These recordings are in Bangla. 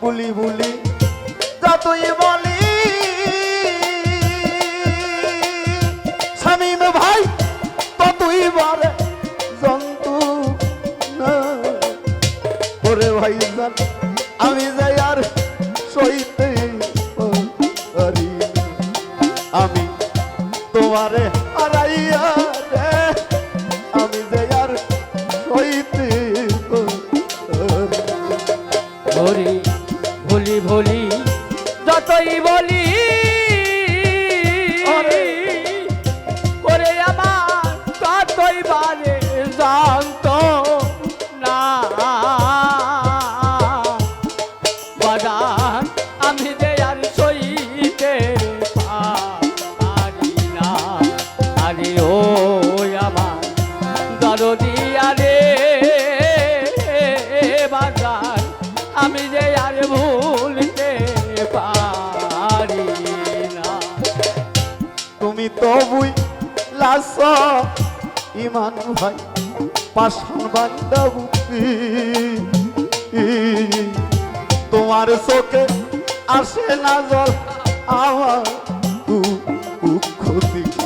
ভুলি বুলি যতই বলি, শামীম ভাই, ততই বলে জন্তু ওরে ভাই আমি যাই আর সইতে আরে ও আমার দরদিয়া রে বাগান আমি যে আর ভুলতে পারি না। তুমি তো বুই লাস ইমান ভাই পাশান বান্দা বুকি তোমার চোখে আসে না জল, আমার দেখি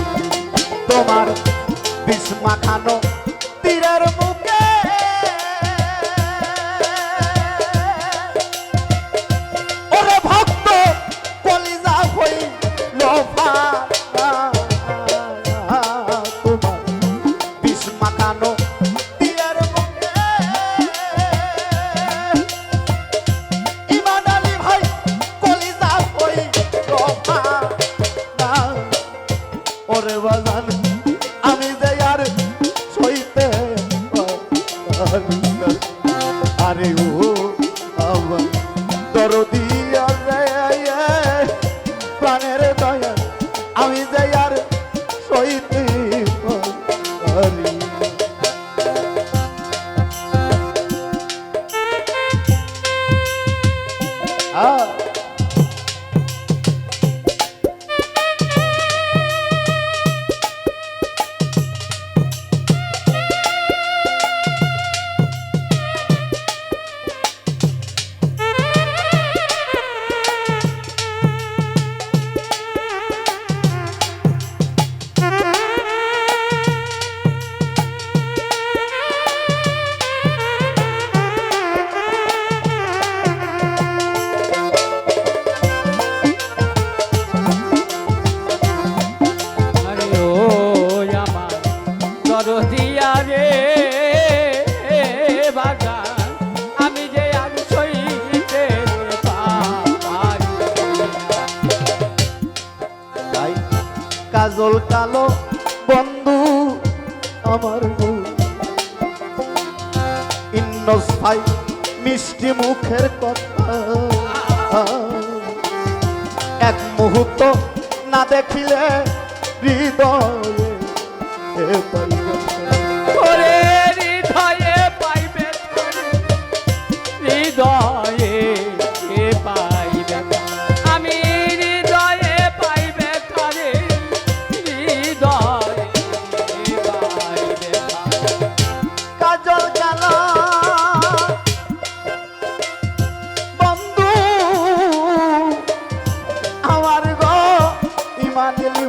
তোমার বিষ মাখানো তীরের মিষ্টি মুখের কথা। এক মুহূর্ত না দেখিলে হৃদয়ে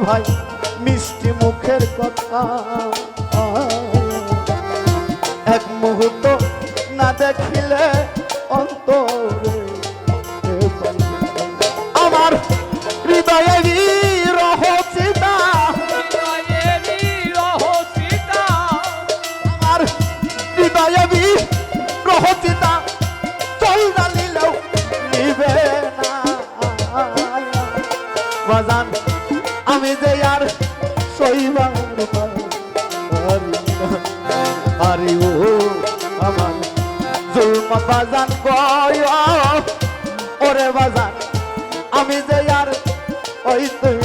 ভাই, মিষ্টি মুখের কথা এক মুহূর্ত না দেখিলে অন্তরে। আমার হৃদয়ে রহচিতা আমার হৃদয়ে রহচিতা যে আর সইবার। আরে ও আমার জুলমা বাজান কয়, ওরে বাজান, আমি যে আর ওই তুই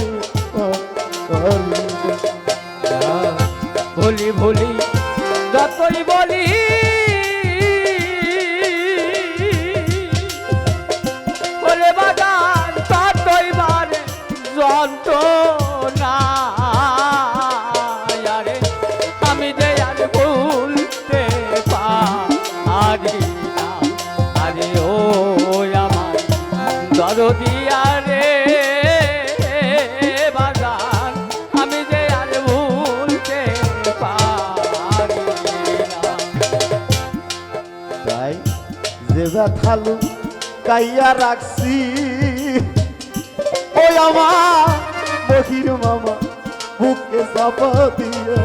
দরদিয়া রে বাগান আমি যে আর ভুলতে পারি যে ব্যথালু কাইয়া রাখছি, ওই আমার মহির মামা, বুকে চাপা দিয়া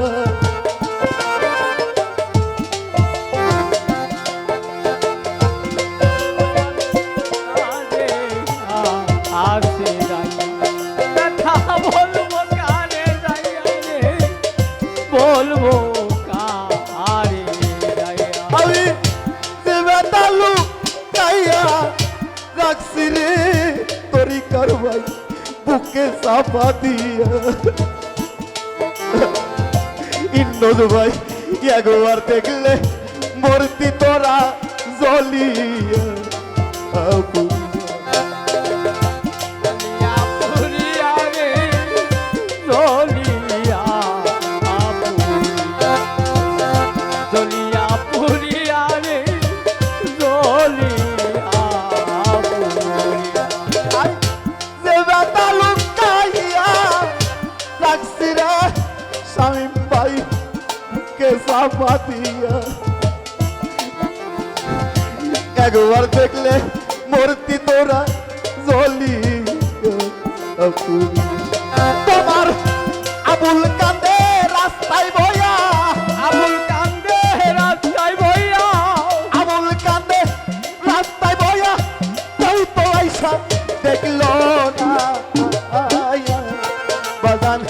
বলব কারে আমি যে ব্যথালু কাইয়া রাখছি রে তরি কারবাই বুকে চাপা দিয়া। ইন্নদ ভাই একবার দেখলে মূর্তি তোরা পুরিয়া রে চলিয়া কে সাপাতিয়া একবার দেখলে মূর্তি তোরা জলি তোমার আবুল কান্দে রাস্তায় বয়া আবুল কান্দে রাস্তায় বইয়া। আবুল কান্দে রাস্তায় বয়া তাই তো আইসা দেখল না। বাজান